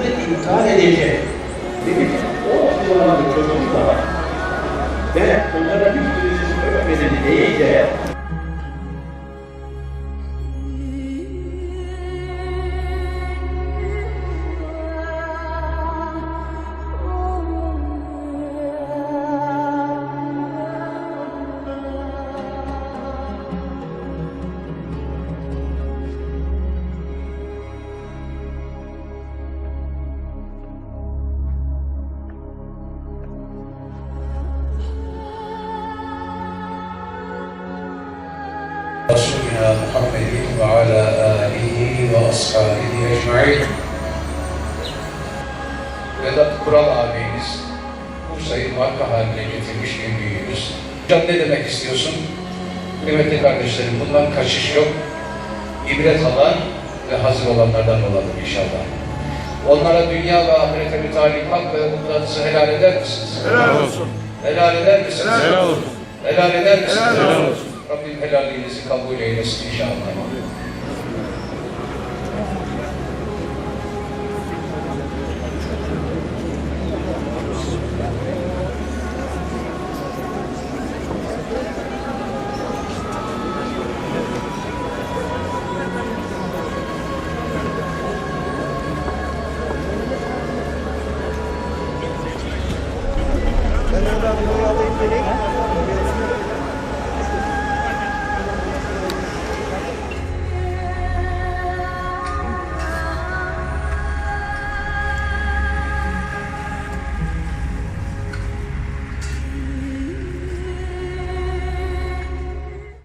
imtihan edecek. Demek ki o kullananı çocuk da var. Ve onlara hiçbirisini öğretmeni Resulina Muhammedin ve ala alihi ve ashabihi ecmain. Vedat Kural abimiz, Bursa'yı marka haline getirmiş en büyüğümüz. Hocam ne demek istiyorsun? Kıymetli kardeşlerim, bundan kaçış yok. İbret alan ve hazır olanlardan olalım inşallah. Onlara dünya ve ahirete mütalik hak ve umutlarınızı helal eder misiniz? Helal olsun. Helal eder misiniz? Helal olsun. Helal eder misiniz? Helal olsun. Rabbim helalliğinizi kabul eylesin inşallah.